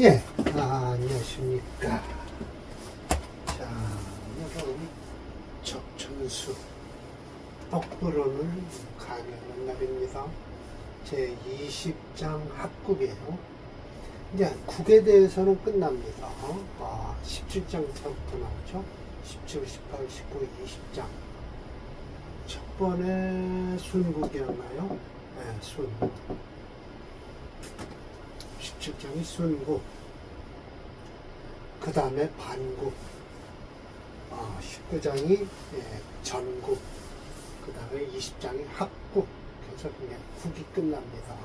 예, 아, 안녕하십니까. 자, 오늘은 적천수 떡부로는 강연하는 날입니다. 제 20장 합국이에요. 이제 국에 대해서는 끝납니다. 아, 17장부터 나오죠. 17, 18, 19, 20장. 첫 번에 순국이었나요? 네, 순. 17장이 순국, 그 다음에 반국, 어, 19장이 예, 전국, 그 다음에 20장이 합국, 그래서 그냥 국이 끝납니다.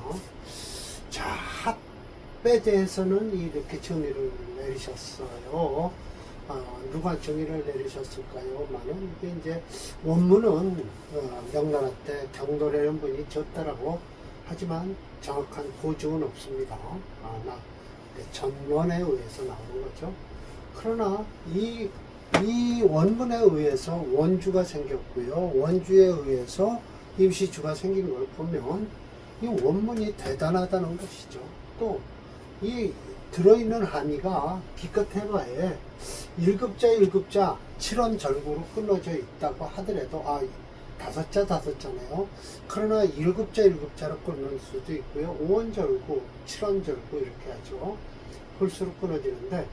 자, 합에 대해서는 이렇게 정의를 내리셨어요. 어, 누가 정의를 내리셨을까요? 많은 이게 이제 원문은 어, 명나라 때 경도라는 분이 졌다라고 하지만 정확한 고증은 없습니다. 아, 나 전원에 의해서 나오는 거죠. 그러나 이, 이 원문에 의해서 원주가 생겼고요. 원주에 의해서 임시주가 생긴 걸 보면 이 원문이 대단하다는 것이죠. 또 이 들어있는 함의가 기껏 해봐야 1급자 1급자 7원 절구로 끊어져 있다고 하더라도 아 다섯 자 다섯 자네요. 그러나 일급자 일급자로 끊을 수도 있고요. 5원 절구, 7원 절구 이렇게 하죠. 볼수록 끊어지는데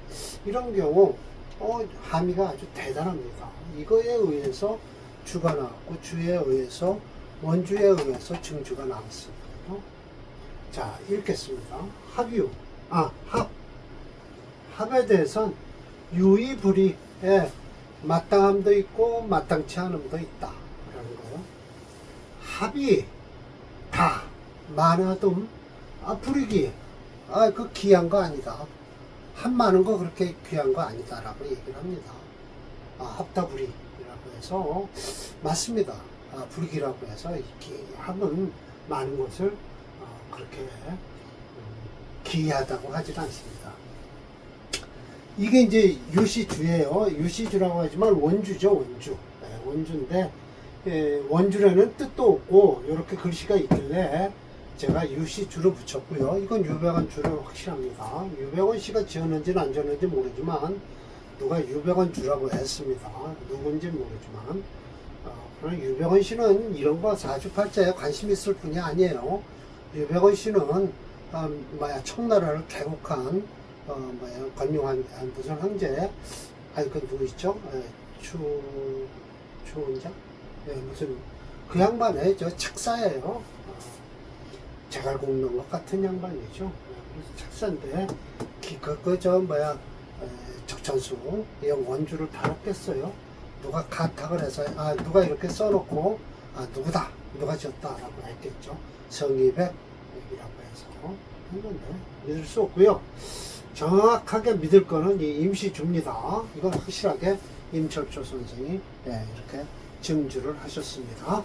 이런 경우 어, 함의가 아주 대단합니다. 이거에 의해서 주가 나왔고 주에 의해서 원주에 의해서 증주가 나왔습니다. 자 읽겠습니다. 합유 아 합. 합에 대해서는 유의불이에 마땅함도 있고 마땅치 않음도 있다. 거요. 합이 다 많아도 아 불이기 아 그 귀한 거 아니다. 합 많은 거 그렇게 귀한 거 아니다라고 얘기를 합니다. 아 합다불이라고 해서 맞습니다. 아 불이기라고 해서 이렇게 합은 많은 것을 어, 그렇게 음, 기이하다고 하질 않습니다. 이게 이제 유시주예요. 유시주라고 하지만 원주죠, 원주. 네, 원주인데 예, 원주라는 뜻도 없고 이렇게 글씨가 있길래 제가 유시주로 붙였고요. 이건 유백원 주로 확실합니다. 유백원 씨가 지었는지는 안 지었는지 모르지만 누가 유백원 주라고 했습니다. 누군지 모르지만 어, 그러나 유백원 씨는 이런 거 사주팔자에 관심 있을 뿐이 아니에요. 유백원 씨는 어, 뭐야 청나라를 개국한 어, 뭐야 권용한 아, 무슨 황제 아니 그 누구 있죠? 예, 추 추원장 예, 무슨 그 양반의 저 책사예요. 어, 제갈공 넣은 것 같은 양반이죠. 예, 그래서 책사인데 그그저 뭐야 에, 적천수 이 원주를 다뤘겠어요. 누가 가탁을 해서 아 누가 이렇게 써놓고 아 누구다 누가 지었다라고 했겠죠. 성의백이라고 해서 했는데 믿을 수 없고요. 정확하게 믿을 거는 이 임시주입니다. 이건 확실하게 임철초 선생이 예, 이렇게 증주를 하셨습니다.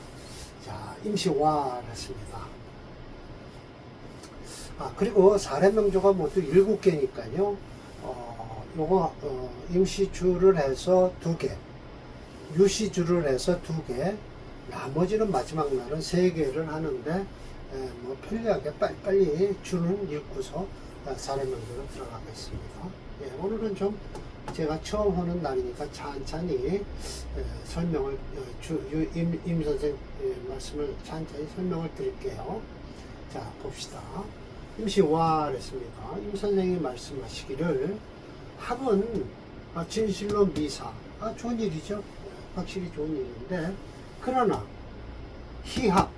자, 임시와 했습니다. 아, 그리고 사례 명조가 모두 일곱 개니까요. 어, 요거, 어, 임시주를 해서 두 개, 유시주를 해서 두 개, 나머지는 마지막 날은 세 개를 하는데, 에, 뭐, 편리하게 빨리빨리 주는 읽고서 아, 사례 명조로 들어가겠습니다. 예, 오늘은 좀 제가 처음 하는 날이니까 찬찬히 에, 설명을, 어, 주, 유, 임, 임 선생 예, 말씀을 찬찬히 설명을 드릴게요. 자, 봅시다. 임시와 했습니다. 임 선생이 말씀하시기를 합은 아, 진실로 미사. 아, 좋은 일이죠. 확실히 좋은 일인데 그러나 희합,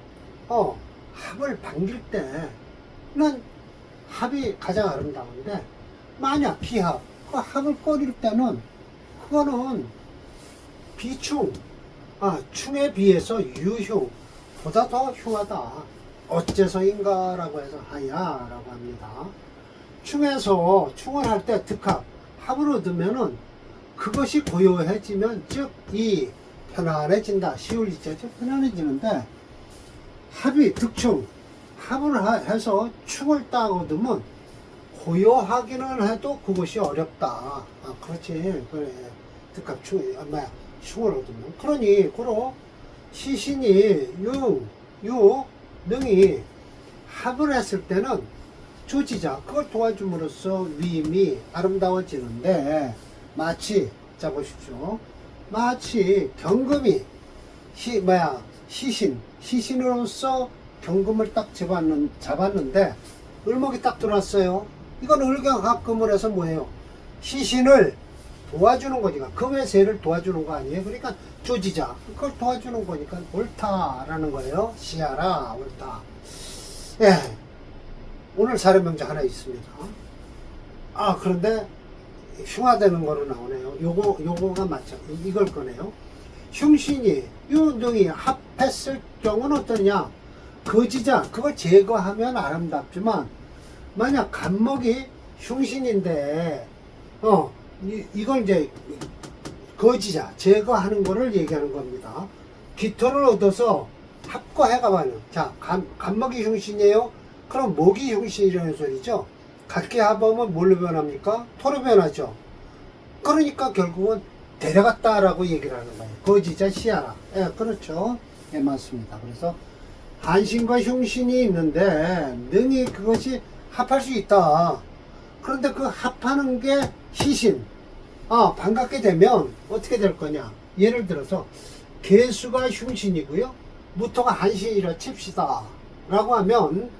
어, 합을 반길 때는 합이 가장 아름다운데 만약 비합, 그 합을 꺼릴 때는 그거는 비충, 아, 충에 비해서 유흉 보다 더 흉하다. 어째서인가 라고 해서 하야 라고 합니다. 충에서 충을 할 때 득합, 합을 얻으면은 그것이 고요해지면 즉 이 편안해진다. 시울리자죠. 편안해지는데 합이 득충, 합을 하- 해서 충을 딱 얻으면 고요하기는 해도 그것이 어렵다. 아, 그렇지. 그래. 득합 충, 아, 뭐야. 얻으면. 그러니, 그로 시신이 유, 유, 능이 합을 했을 때는 조지자 그걸 도와줌으로써 위임이 아름다워지는데 마치 자 보십시오 마치 경금이 시 뭐야 시신 시신으로서 경금을 딱 잡았는, 잡았는데 을목이 딱 들어왔어요 이건 을경합 금을 해서 뭐예요 시신을 도와주는 거니까 금의 세를 도와주는 거 아니에요 그러니까 조지자 그걸 도와주는 거니까 옳다라는 거예요 시하라 옳다 예 오늘 사례명제 하나 있습니다. 아, 그런데 흉화되는 거로 나오네요. 요거, 요거가 맞죠. 이- 이걸 거네요. 흉신이, 요 등이 합했을 경우는 어떠냐? 거지자, 그걸 제거하면 아름답지만, 만약 간목이 흉신인데, 어, 이, 이걸 이제 거지자, 제거하는 거를 얘기하는 겁니다. 깃털을 얻어서 합과해가 봐요. 자, 간, 간목이 흉신이에요? 그럼 목이 흉신이라는 소리죠. 각기 합하면 뭘로 변합니까? 토로 변하죠. 그러니까 결국은 데려갔다라고 얘기를 하는 거예요. 거지자 시하라. 예, 그렇죠. 예, 맞습니다. 그래서 한신과 흉신이 있는데 능히 그것이 합할 수 있다. 그런데 그 합하는 게 시신. 아, 반갑게 되면 어떻게 될 거냐? 예를 들어서 개수가 흉신이고요. 무토가 한신이라 칩시다. 라고 하면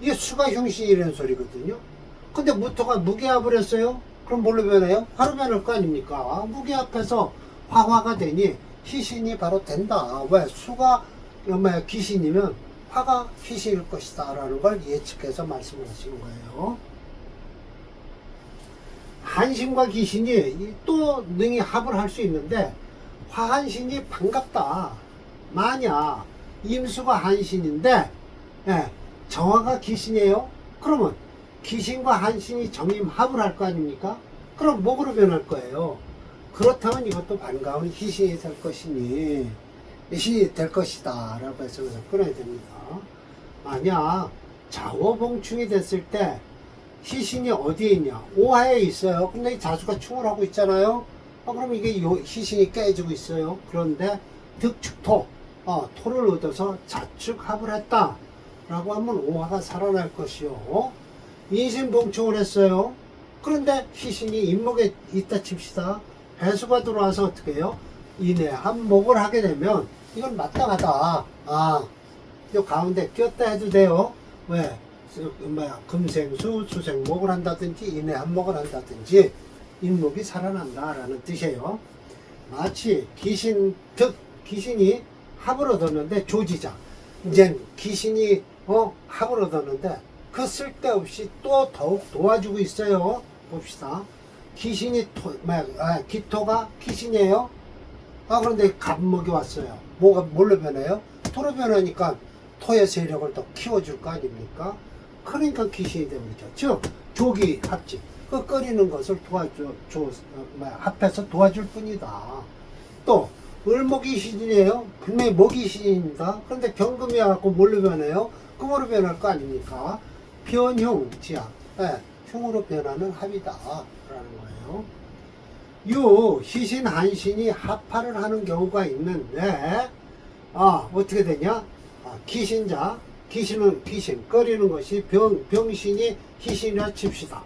이게 수가 흉신이라는 소리거든요. 근데 무토가 무게합을 했어요? 그럼 뭘로 변해요? 화로 변할 거 아닙니까? 무게합해서 화화가 되니 희신이 바로 된다. 왜? 수가 뭐야 귀신이면 화가 희신일 것이다. 라는 걸 예측해서 말씀을 하시는 거예요. 한신과 귀신이 또 능히 합을 할 수 있는데 화한신이 반갑다. 만약 임수가 한신인데 예, 정화가 귀신이에요. 그러면 귀신과 한신이 정임 합을 할 거 아닙니까? 그럼 목으로 변할 거예요. 그렇다면 이것도 반가운 희신이 될 것이니 이될 것이다 라고 해서 끊어야 됩니다. 만약 자워봉충이 됐을 때 희신이 어디에 있냐? 오하에 있어요. 근데 이 자수가 충을 하고 있잖아요. 어, 그럼 이게 요 희신이 깨지고 있어요. 그런데 득축토, 어, 토를 얻어서 자축합을 했다. 라고 하면 오화가 살아날 것이요. 인신봉충을 했어요. 그런데 희신이 인목에 있다 칩시다. 해수가 들어와서 어떻게 해요? 이내 한목을 하게 되면 이건 마땅하다. 아, 요 가운데 꼈다 해도 돼요. 왜? 수- 뭐야, 금생수, 수생목을 한다든지 인내 한목을 한다든지 인목이 살아난다라는 뜻이에요. 마치 귀신 득 귀신이 합을 얻었는데 조지자 이제 귀신이 어 합을 얻었는데 그 쓸데없이 또 더욱 도와주고 있어요. 봅시다. 귀신이 토, 뭐야, 아, 기토가 귀신이에요. 아 그런데 갑목이 왔어요. 뭐가 뭘로 변해요? 토로 변하니까 토의 세력을 더 키워줄 거 아닙니까? 그러니까 귀신이 됩니다. 즉 조기 합지 그 끓이는 것을 도와줘 줘, 어, 합해서 도와줄 뿐이다. 또 을목이 신이에요. 분명히 목이 신입니다. 그런데 경금이 와갖고 뭘로 변해요? 금으로 변할 거 아닙니까? 변흉 지하 예, 흉으로 변하는 합이다 라는 거예요. 요 희신 한신이 합파를 하는 경우가 있는데 아 어떻게 되냐? 아, 기신자 기신은 기신 꺼리는 것이 병 병신이 희신이라 칩시다.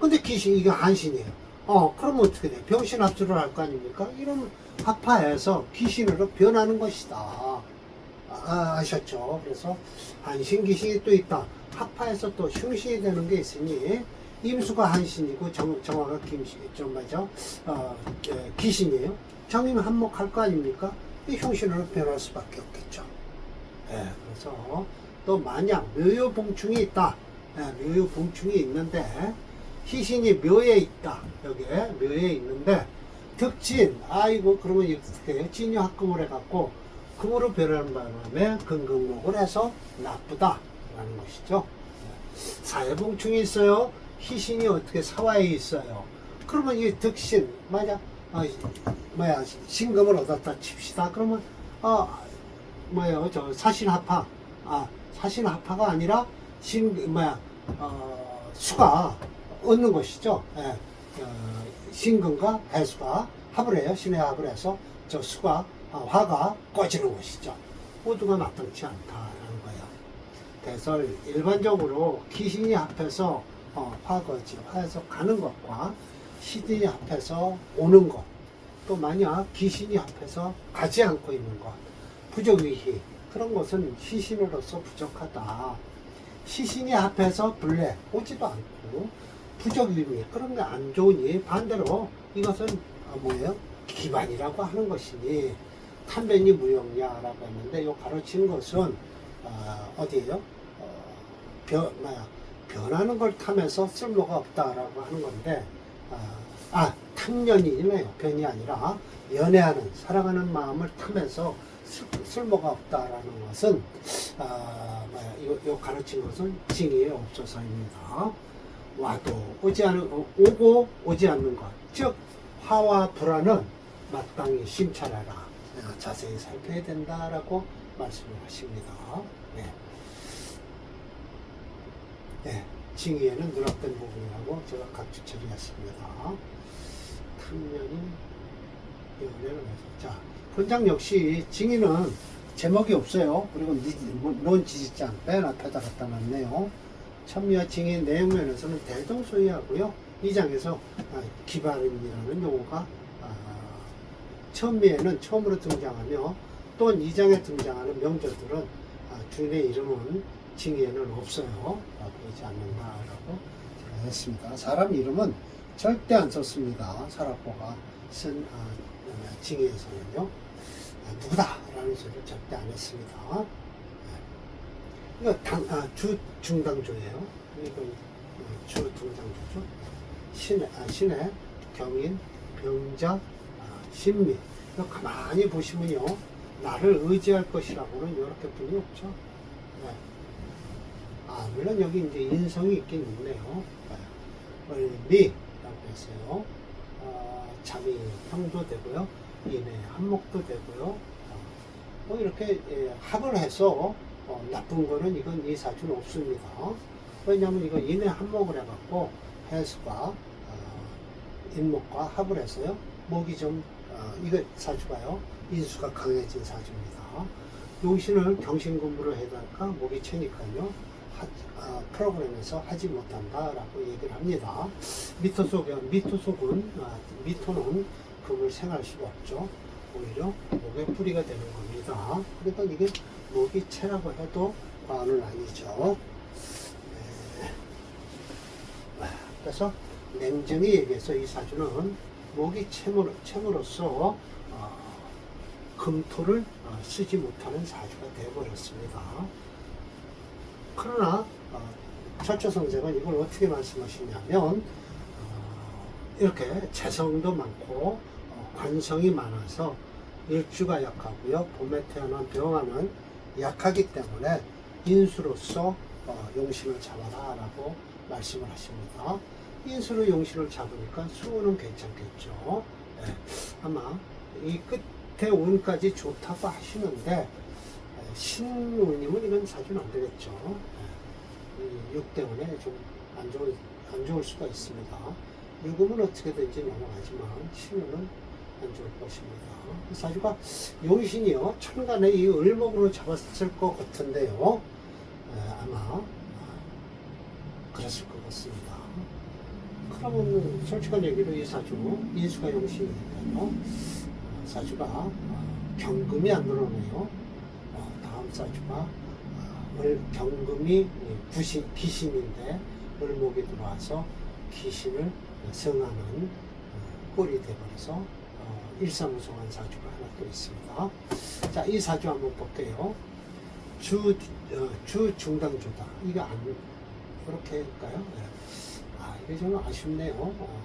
근데 기신 이게 한신이에요. 어 그러면 어떻게 돼? 병신 합주를 할 거 아닙니까? 이런 합파해서 귀신으로 변하는 것이다. 아, 아셨죠? 그래서 한신 귀신이 또 있다. 합파해서 또 흉신이 되는 게 있으니 임수가 한신이고 정, 정화가 김신, 좀 뭐죠? 어, 에, 귀신이에요. 정임 한몫할 거 아닙니까? 이 흉신으로 변할 수밖에 없겠죠. 예, 그래서 또 만약 묘요봉충이 있다. 예, 묘요봉충이 있는데 희신이 묘에 있다. 여기에 묘에 있는데 득진 아이고 그러면 이렇게 해요? 진유합금을 해갖고 금으로 변하는 바람에 근근목을 해서 나쁘다라는 것이죠. 사회봉충이 있어요. 희신이 어떻게 사화에 있어요. 그러면 이 득신 만약 어, 뭐야 신금을 얻었다 칩시다. 그러면 어 뭐예요 저 사신합파 아 사신합파가 아니라 신 뭐야 어, 수가 얻는 것이죠. 예. 어, 신금과 해수가 합을 해요. 신의 합을 해서 저 수가 아, 화가 꺼지는 것이죠. 모두가 마땅치 않다라는 거예요. 대설 일반적으로 귀신이 합해서 어, 화거지 화에서 가는 것과 시든이 합해서 오는 것, 또 만약 귀신이 합해서 가지 않고 있는 것, 부적위희 그런 것은 시신으로서 부족하다. 시신이 합해서 불래 오지도 않고 부적위미 그런 게 안 좋으니 반대로 이것은 어, 뭐예요? 기반이라고 하는 것이니 탐변이 무용냐라고 했는데 요 가르친 것은 어, 어디예요? 어, 변, 뭐야, 변하는 걸 탐해서 쓸모가 없다라고 하는 건데 아, 아 탐연이네요 변이 아니라 연애하는 사랑하는 마음을 탐해서 쓸, 쓸모가 없다라는 것은 아, 요, 요 가르친 것은 징의에 없어서입니다. 와도 오지 않은 어, 오고 오지 않는 것, 즉 화와 불화는 마땅히 심찰하라. 어, 자세히 살펴야 된다라고 말씀을 하십니다. 네. 네, 징의에는 누락된 부분이라고 제가 각주 처리했습니다. 탐년이 연애를 해서 자 본장 역시 징의는 제목이 없어요. 그리고 니- 뭐, 논 지지장 맨 앞에다 갖다 놨네요. 천미와 징의 내용면에서는 대동소이하고요. 이 장에서 아, 기발인이라는 용어가 아, 천미에는 처음으로 등장하며 또한 이 장에 등장하는 명절들은 아, 주인의 이름은 징의에는 없어요. 아, 보이지 않는다라고 제가 했습니다. 사람 이름은 절대 안 썼습니다. 사라포가 쓴 아, 징의에서는요. 아, 누구다라는 소리를 절대 안 했습니다. 네. 이거 당, 아, 주 중당조예요. 이건 어, 주 등장조죠. 신의, 아, 신의 경인, 병자, 아, 신미. 이거 가만히 보시면요. 나를 의지할 것이라고는 이렇게 뿐이 없죠. 네. 아, 물론 여기 이제 인성이 있긴 있네요. 네. 을미 라고 했어요. 어, 잠이 형도 되고요. 인의 한목도 되고요. 어, 뭐 이렇게 예, 합을 해서 어, 나쁜 거는 이건 이 사주는 없습니다. 왜냐하면 이거 인의 한목을 해갖고 해수가 어, 인목과 합을 해서요. 목이 좀 어, 이거 사주가요. 인수가 강해진 사주입니다. 용신을 경신근무로 해달까 목이 채니까요. 하, 아, 프로그램에서 하지 못한다라고 얘기를 합니다. 미토 속에 미토 속은 아, 미토는 금을 생할 수가 없죠. 오히려 목의 뿌리가 되는 겁니다. 그러니까 이게 목이 채라고 해도 과언은 아니죠. 네. 그래서 냉정히 얘기해서 이 사주는 목이 채무로, 채무로서 어, 금토를 어, 쓰지 못하는 사주가 되어버렸습니다. 그러나 어, 철조 선생은 이걸 어떻게 말씀하시냐면 어, 이렇게 재성도 많고 어, 관성이 많아서 일주가 약하고요 봄에 태어난 병화는 약하기 때문에 인수로서 어, 용신을 잡아라 라고 말씀을 하십니다. 인수로 용신을 잡으니까 수는 괜찮겠죠. 예, 아마 이 끝에 운까지 좋다고 하시는데 예, 신우님은 이건 사주는 안 되겠죠. 예, 육 때문에 좀 안 좋을, 안 좋을 수가 있습니다. 육음은 어떻게든지 넘어가지만 신우는 안 좋을 것입니다. 이 사주가 용신이요 천간에 이 을목으로 잡았을 것 같은데요. 예, 아마 아, 그랬을 것 같습니다. 그러면 솔직한 얘기로 이 사주 인수가 용신이니까요. 어, 사주가 어, 경금이 안 들어오네요. 어, 사주가 어, 을 경금이 부신 기신인데 을목이 들어와서 기신을 성하는 어, 꼴이 되버려서 어, 일사무성한 사주가 하나 또 있습니다. 자, 이 사주 한번 볼게요. 주, 어, 주 중당주다. 이거 안, 그렇게 할까요? 네. 아, 이게 좀 아쉽네요. 어,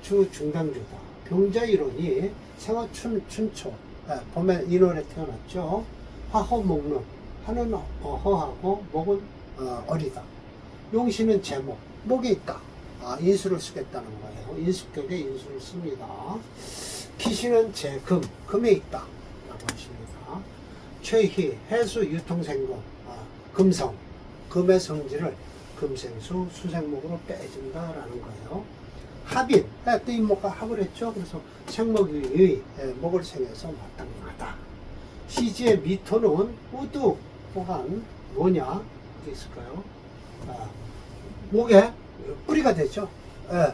주 중당주다. 병자 이론이 생화 춘, 춘초, 아, 봄에 인월에 태어났죠. 화호 목론. 하는 어, 허하고 목은 어, 어리다. 용신은 제목, 목에 있다. 아, 인수를 쓰겠다는 거예요. 인수격에 인수를 씁니다. 기신은 제금, 금에 있다. 라고 하십니다. 최희, 해수, 유통생금, 아, 금성, 금의 성질을 금생수, 수생목으로 빼준다라는 거예요. 합인, 또 인목과 합을 했죠. 그래서 생목의 예, 목을 생해서 마땅하다. 시지의 미토는 우두 또한 뭐냐? 있을까요? 아, 목에 뿌리가 되죠. 예.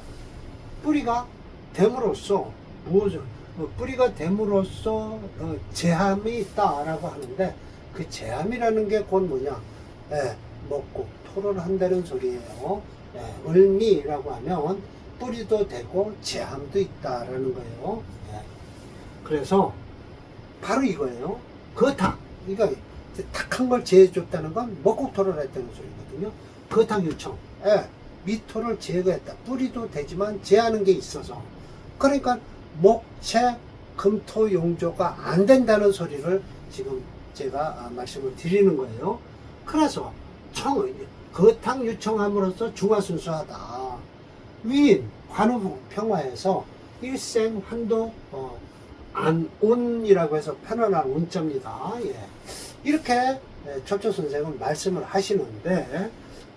뿌리가 됨으로써 무엇을 어, 뿌리가 됨으로써 어, 제함이 있다라고 하는데 그 제함이라는 게 곧 뭐냐? 예, 먹고 토를 한다는 소리예요. 예, 을미라고 하면 뿌리도 되고 제함도 있다라는 거예요. 예. 그래서 바로 이거예요. 거탁. 이거 탁한 걸 제해줬다는 건 먹고 토를 했다는 소리거든요. 거탁 유청. 예, 미토를 제거했다. 뿌리도 되지만 제하는 게 있어서. 그러니까 목체 금토 용조가 안 된다는 소리를 지금 제가 아, 말씀을 드리는 거예요. 그래서 청, 거탕 유청함으로써 중화순수하다. 위인 관우 평화에서 일생 한도 어, 안온이라고 해서 편안한 온자입니다. 예. 이렇게 예, 초초 선생은 말씀을 하시는데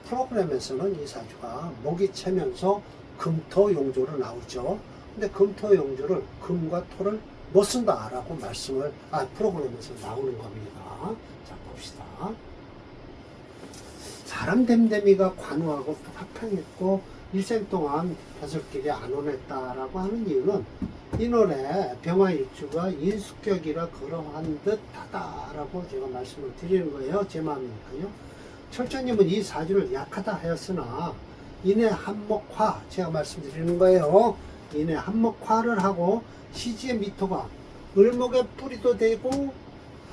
프로그램에서는 이 사주가 목이 채면서 금토 용조로 나오죠. 근데 금토 용조를 금과 토를 못 쓴다라고 말씀을 아 프로그램에서 나오는 겁니다. 자 봅시다. 사람 댐댐이가 관우하고 합평했고 일생 동안 벼슬길이 안 오냈다라고 하는 이유는 이 노래 병화일주가 인수격이라 그러한 듯하다라고 제가 말씀을 드리는 거예요. 제 마음이니까요. 철저님은 이 사주를 약하다 하였으나 인해 한목화 제가 말씀드리는 거예요. 인해 한목화를 하고 시지의 미토가 을목의 뿌리도 되고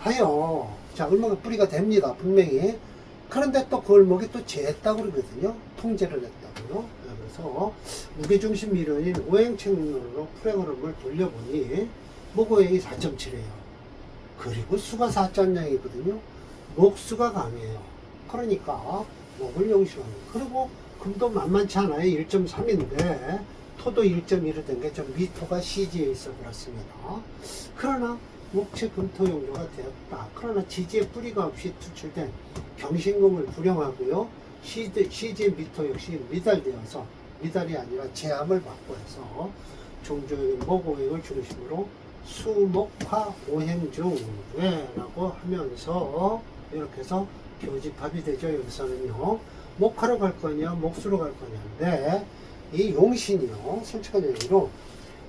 하여 자 을목의 뿌리가 됩니다 분명히 그런데 또그 을목이 또 재했다고 그러거든요. 통제를 했다고요. 네, 그래서 무게중심 미련인 오행책론으로 풀행흐름을 돌려보니 목오행이 4.7이에요. 그리고 수가 4.0이거든요. 목수가 강해요. 그러니까 목을 용시하는 그리고 금도 만만치 않아요. 1.3인데 토도 1.1로 된 게 좀 미토가 CG에 있어 그렇습니다. 그러나 목체 금토 용조가 되었다. 그러나 지지의 뿌리가 없이 투출된 경신금을 불용하고요. CG 미토 역시 미달되어서 미달이 아니라 제함을 받고 해서 종조의 목오행을 중심으로 수목화 오행중회라고 하면서 이렇게 해서 교집합이 되죠. 여기서는요. 목화로 갈 거냐, 목수로 갈 거냐인데 이 용신이요, 솔직한 얘기로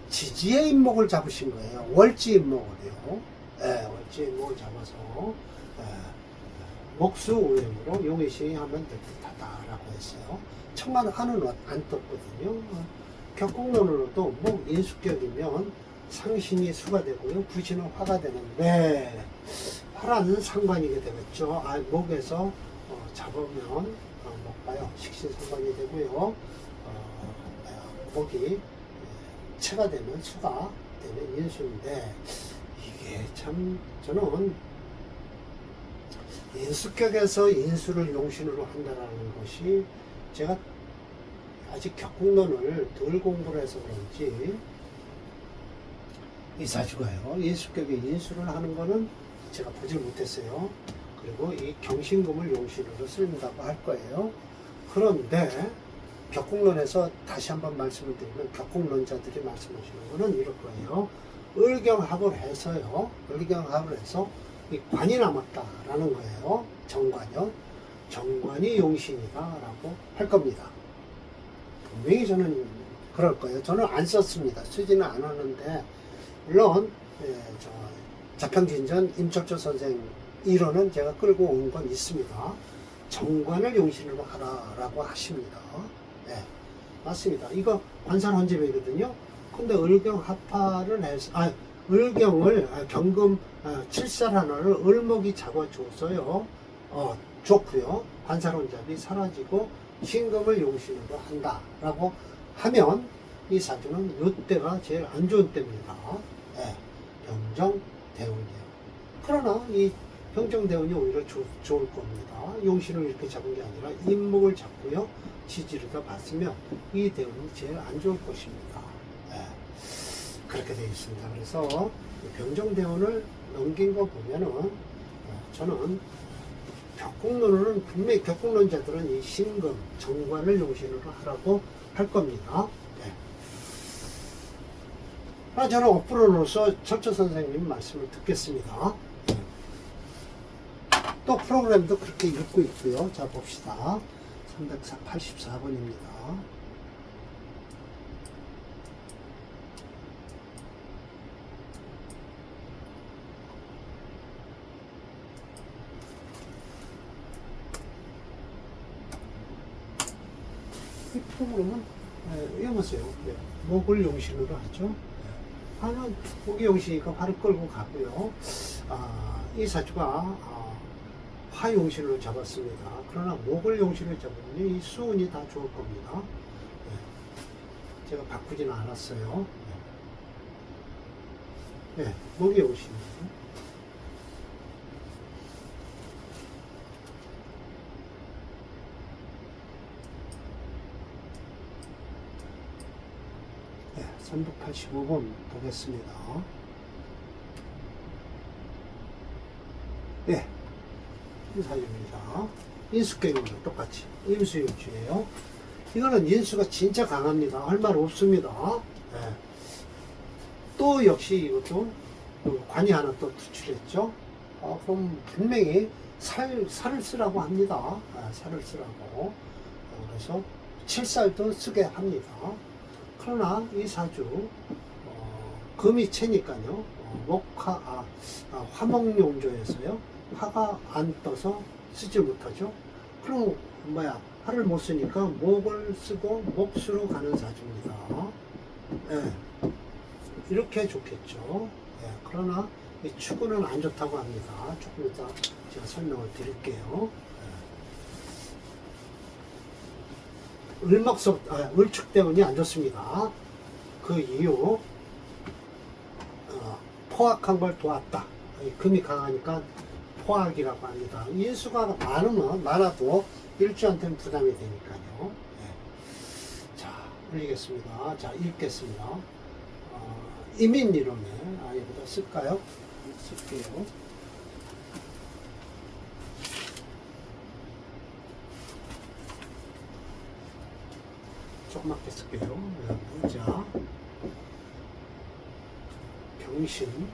지지의 인목을 잡으신 거예요. 월지 인목을요. 예, 월지 인목을 잡아서 예, 목수 오행으로 용신이 하면 될 듯하다라고 했어요. 천만 한은 안 떴거든요. 격국론으로도 목 인수격이면 상신이 수가 되고요. 부신은 화가 되는데 화라는 상관이게 되겠죠. 아, 목에서 어, 잡으면 어, 목가요 식신 상관이 되고요. 어, 목이 체가 되면 수가 되는 인수인데 이게 참 저는 인수격에서 인수를 용신으로 한다는 것이 제가 아직 격국론을 덜 공부를 해서 그런지 이 사주가요. 인수격에 인수를 하는 거는 제가 보질 못했어요. 그리고 이 경신금을 용신으로 쓴다고 할 거예요. 그런데 격국론에서 다시 한번 말씀을 드리면 격국론자들이 말씀하시는 거는 이럴 거예요. 을경합을 해서요. 을경합을 해서 이 관이 남았다라는 거예요. 정관요. 정관이 용신이다라고 할 겁니다. 분명히 저는 그럴 거예요. 저는 안 썼습니다. 쓰지는 않았는데 물론 예, 저 자평진전 임철조 선생 이론은 제가 끌고 온 건 있습니다. 정관을 용신으로 하라라고 하십니다. 네, 맞습니다. 이거 관산 헌집이거든요. 근데 을경 합파를 해서, 아, 을경을, 아, 경금 아, 칠살 하나를 을목이 잡아줘서요, 어, 좋고요. 관산 헌잡이 사라지고 신금을 용신으로 한다라고 하면 이 사주는 이때가 제일 안 좋은 때입니다. 네, 병정 대운이요. 그러나 이 병정 대운이 오히려 좋, 좋을 겁니다. 용신을 이렇게 잡은 게 아니라 인목을 잡고요. 지지를 더 받으면 이 대운이 제일 안 좋을 것입니다. 예, 그렇게 되어 있습니다. 그래서 병정 대운을 넘긴 거 보면은 어, 저는 격국론으로는 분명히 격국론자들은 이 신금 정관을 용신으로 하라고 할 겁니다. 예. 아, 저는 어프로로서 철저 선생님 말씀을 듣겠습니다. 예. 또 프로그램도 그렇게 읽고 있고요. 자, 봅시다. 384번입니다. 이 프로그램은 예, 여보세요. 네. 목을 용신으로 하죠. 화는 목이 용신이니까 화를 끌고 가고요. 아, 이 사주가 아, 화 용신으로 잡았습니다. 그러나 목을 용신으로 잡으면 이 수운이 다 좋을 겁니다. 예. 제가 바꾸지는 않았어요. 네, 네 목이 용신이에요. 네, 385번 보겠습니다. 네, 이 사주입니다. 인수격입니다. 똑같이. 임수일주예요. 이거는 인수가 진짜 강합니다. 할 말 없습니다. 네. 또 역시 이것도 그 관이 하나 또 투출했죠. 어, 그럼 분명히 살, 살을 쓰라고 합니다. 아, 살을 쓰라고. 어, 그래서 칠살도 쓰게 합니다. 그러나 이 사주 어, 금이 채니까요. 어, 목화 아, 아, 화목용조에서요. 화가 안 떠서 쓰지 못하죠. 그럼 뭐야 화를 못 쓰니까 목을 쓰고 목수로 가는 사주입니다. 예. 이렇게 좋겠죠. 예, 그러나 이 축구는 안 좋다고 합니다. 조금 이따 제가 설명을 드릴게요. 예. 을목석, 아, 을축 때문이 안 좋습니다. 그 이유, 어, 포악한 걸 도왔다. 이 금이 강하니까 포악이라고 합니다. 인수가 많으면, 많아도 일주한테는 부담이 되니까요. 예. 자, 올리겠습니다. 자, 읽겠습니다. 어, 이민 이론에 아, 여기다 쓸까요? 쓸게요. 조그맣게 쓸게요. 네, 문자, 병신,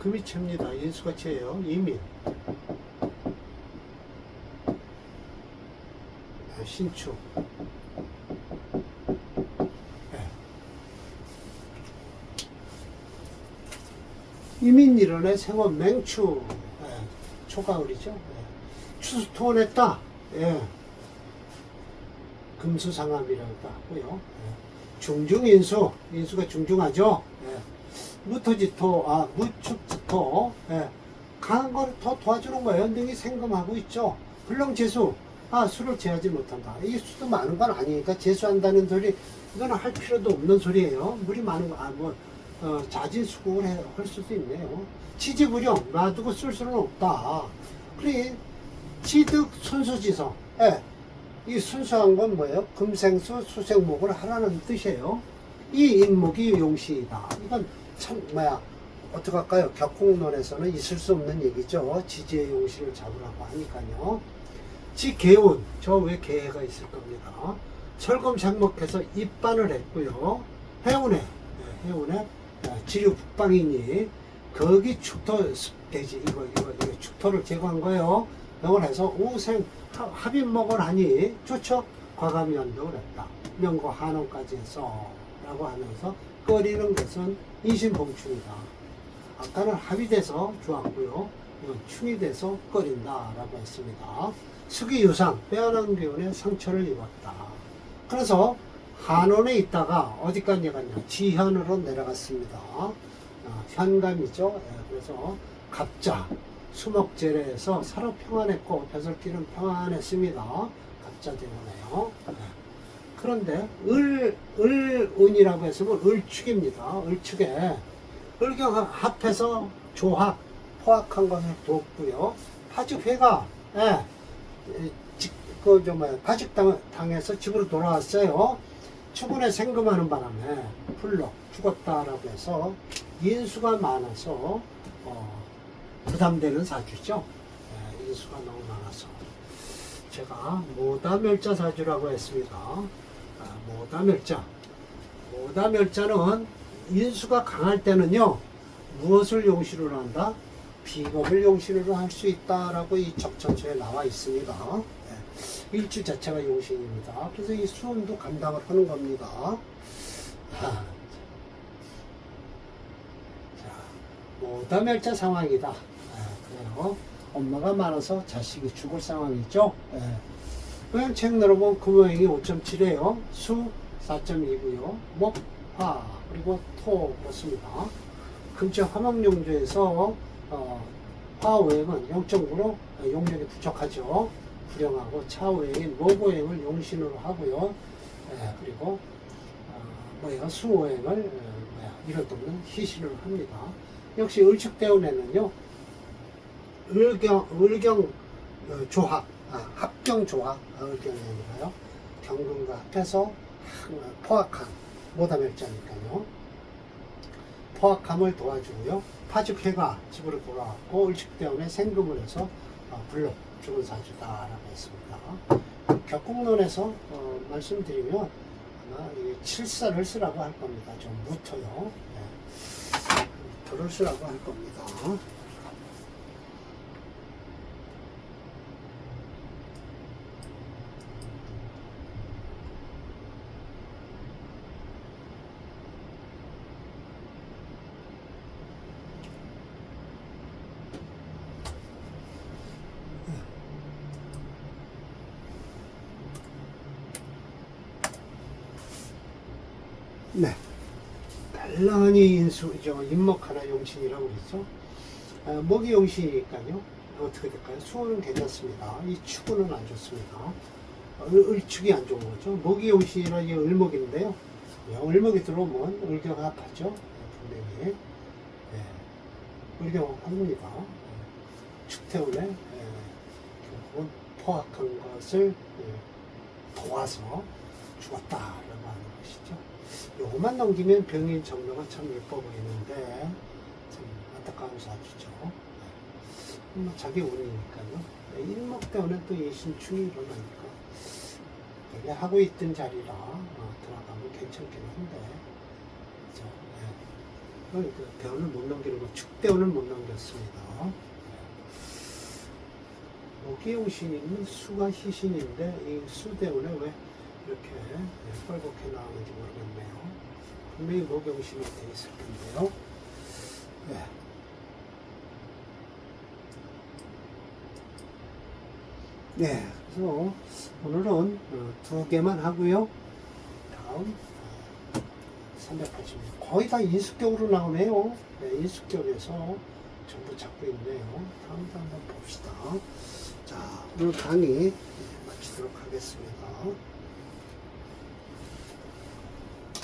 금이 챕니다. 인수가 채예요. 이민, 네, 신축, 네. 이민 일원의 생원 맹추 예, 초가을이죠. 예. 추수토원했다. 예. 금수상함이라고 하고요. 예. 중중인수 인수가 중중하죠. 예. 무토지토 아 무축지토 예. 강한 걸 더 도와주는 거예요. 능이 생금하고 있죠. 불렁재수 아 술을 제하지 못한다. 이게 수도 많은 건 아니니까 재수한다는 소리 이거는 할 필요도 없는 소리예요. 물이 많은 거 아 뭐 어, 자진수국을 해- 할 수도 있네요. 치지부령 놔두고 쓸 수는 없다. 그래 취득 순수지성. 예. 이 순수한 건 뭐예요? 금생수 수생목을 하라는 뜻이에요. 이 인목이 용시이다. 이건 참 뭐야 어떻게 할까요? 격공론에서는 있을 수 없는 얘기죠. 지지의 용시를 잡으라고 하니까요. 지개운 저 왜 개가 있을 겁니다. 철검 장목해서 입반을 했고요. 해운에 예, 해운에 예, 지류 북방이니 거기 축토 습대지 이거 이거 이거 축토를 제거한 거예요. 이걸 해서 오생 하- 합인목을 하니 좋죠. 과감히 연동을 했다. 명고 한원까지 해서 라고 하면서 끓이는 것은 인신봉충이다. 아까는 합의돼서 좋았고요. 이건 충이 돼서 끓인다라고 했습니다. 수기유상 빼어난 기운에 상처를 입었다. 그래서 한원에 있다가 어디까지 갔냐? 지현으로 내려갔습니다. 어, 현감이죠. 예, 그래서 갑자 수목재래에서 사로 평안했고 벼슬길은 평안했습니다. 갑자 때문에요. 예. 그런데 을, 을운이라고 했으면 을축입니다. 을축에 을경 합해서 조합, 포악한 것을 돕고요. 파직회가, 예, 그, 좀, 뭐야, 파직당, 당해서 집으로 돌아왔어요. 추군에 생금하는 바람에 풀러 죽었다라고 해서 인수가 많아서, 어, 부담되는 사주죠. 예, 인수가 너무 많아서. 제가 모다멸자 사주라고 했습니다. 아, 모다멸자. 모다멸자는 인수가 강할 때는요, 무엇을 용시로 한다? 비겁을 용신으로 할 수 있다라고 이 적천서에 나와 있습니다. 예. 일주 자체가 용신입니다. 그래서 이 수운도 감당을 하는 겁니다. 아, 자, 모다멸자 상황이다. 아, 그래요. 엄마가 많아서 자식이 죽을 상황이죠. 예. 그냥 책 늘어보면 금요일이 5.7이에요. 수 4.2고요. 목, 화, 그리고 토 그렇습니다. 금체 화목용조에서 어, 화오행은 0.9로 용력이 부족하죠. 불영하고 차오행인 모고행을 용신으로 하고요. 예, 그리고 어, 뭐야 수오행을 어, 이럴 때는 희신으로 합니다. 역시 을축대운에는요. 을경 을경 어, 조합 아, 합경 조합 아, 을경이 아니라요. 경금과 합해서 어, 포악함 모다멸자니까요. 포악함을 도와주고요. 파죽해가 집으로 돌아왔고 을축대운에 생금을 해서 어, 불로 죽은 사주다라고 했습니다. 격국론에서 어, 말씀드리면 아마 이 칠사를 쓰라고 할 겁니다. 좀 무토요. 네. 무토를 쓰라고 할 겁니다. 네. 달랑이 인수, 저 인목 하나 용신이라고 그랬죠. 아, 목이 용신이니까요. 어떻게 될까요? 수호는 괜찮습니다. 이 축구는 안 좋습니다. 을, 을축이 안 좋은 거죠. 목이 용신이라 이게 을목인데요. 예, 을목이 들어오면 을경 합하죠. 예, 분명히. 예, 을경합합니다. 예, 축 때문에 예, 포악한 것을 예, 도와서 것이죠. 요것만 넘기면 병인 정도가 참 예뻐 보이는데 참 안타까운 사주죠. 네. 뭐 자기 운이니까요. 네, 일목 때문에 또 예신충이 일어나니까 원래 하고 있던 자리라 어, 들어가면 괜찮긴 한데 그죠? 네. 그 대원을 못 넘기는 거 축대원을 못 넘겼습니다. 목기용신이는 수가 희신인데 이 수대원에 왜 이렇게 네, 뻘겋게 나오는지 모르겠네요. 분명히 목용신이 되어 있을 텐데요. 네. 네, 그래서 오늘은 어, 두 개만 하고요. 다음 380. 거의 다 인숙격으로 나오네요. 네, 인숙격에서 전부 잡고 있네요. 다음도 한번 봅시다. 자, 오늘 강의 마치도록 하겠습니다.